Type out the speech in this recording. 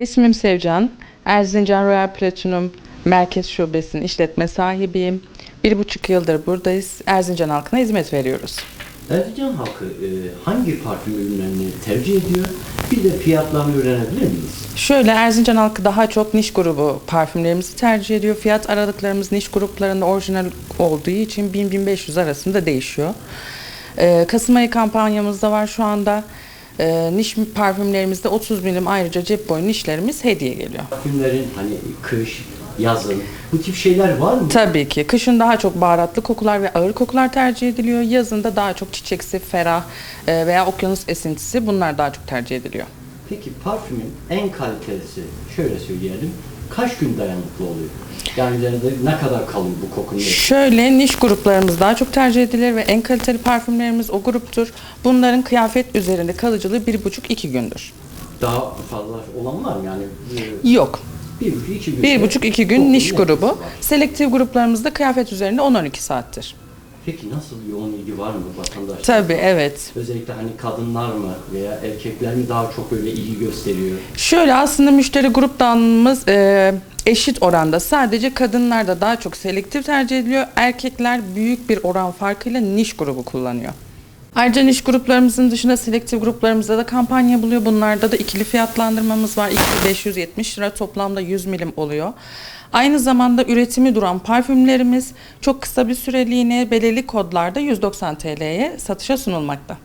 İsmim Sevcan. Erzincan Royal Platinum Merkez Şubesi'nin işletme sahibiyim. Bir buçuk yıldır buradayız. Erzincan halkına hizmet veriyoruz. Erzincan halkı e, hangi parfüm ürünlerini tercih ediyor? Bir de fiyatlarını öğrenebilir miyiz? Şöyle Erzincan halkı daha çok niş grubu parfümlerimizi tercih ediyor. Fiyat aralıklarımız niş gruplarında orijinal olduğu için 1000-1500 arasında değişiyor. Ee, Kasım ayı kampanyamız da var şu anda. Ee, niş parfümlerimizde 30 milim ayrıca cep boyu nişlerimiz hediye geliyor. Parfümlerin hani kış, yazın bu tip şeyler var mı? Tabii ki. Kışın daha çok baharatlı kokular ve ağır kokular tercih ediliyor. Yazında daha çok çiçeksi, ferah e, veya okyanus esintisi bunlar daha çok tercih ediliyor. Peki parfümün en kalitelisi şöyle söyleyelim kaç gün dayanıklı oluyor? Yani üzerinde ne kadar kalıyor bu kokunun? Şöyle niş gruplarımız daha çok tercih edilir ve en kaliteli parfümlerimiz o gruptur. Bunların kıyafet üzerinde kalıcılığı 1,5-2 gündür. Daha fazla olan var mı? Yani e, Yok. bir buçuk iki gün. 1,5-2 gün kokunun niş etkisi grubu. Selektif gruplarımızda kıyafet üzerinde 10-12 saattir. Peki nasıl yoğun ilgi var mı vatandaşlar? Tabii evet. Özellikle hani kadınlar mı veya erkekler mi daha çok böyle ilgi gösteriyor? Şöyle aslında müşteri grup dağılımımız e, eşit oranda. Sadece kadınlar da daha çok selektif tercih ediliyor. Erkekler büyük bir oran farkıyla niş grubu kullanıyor. Ayrıca niş gruplarımızın dışında selektif gruplarımızda da kampanya buluyor. Bunlarda da ikili fiyatlandırmamız var. İkili 570 lira toplamda 100 milim oluyor. Aynı zamanda üretimi duran parfümlerimiz çok kısa bir süreliğine belirli kodlarda 190 TL'ye satışa sunulmakta.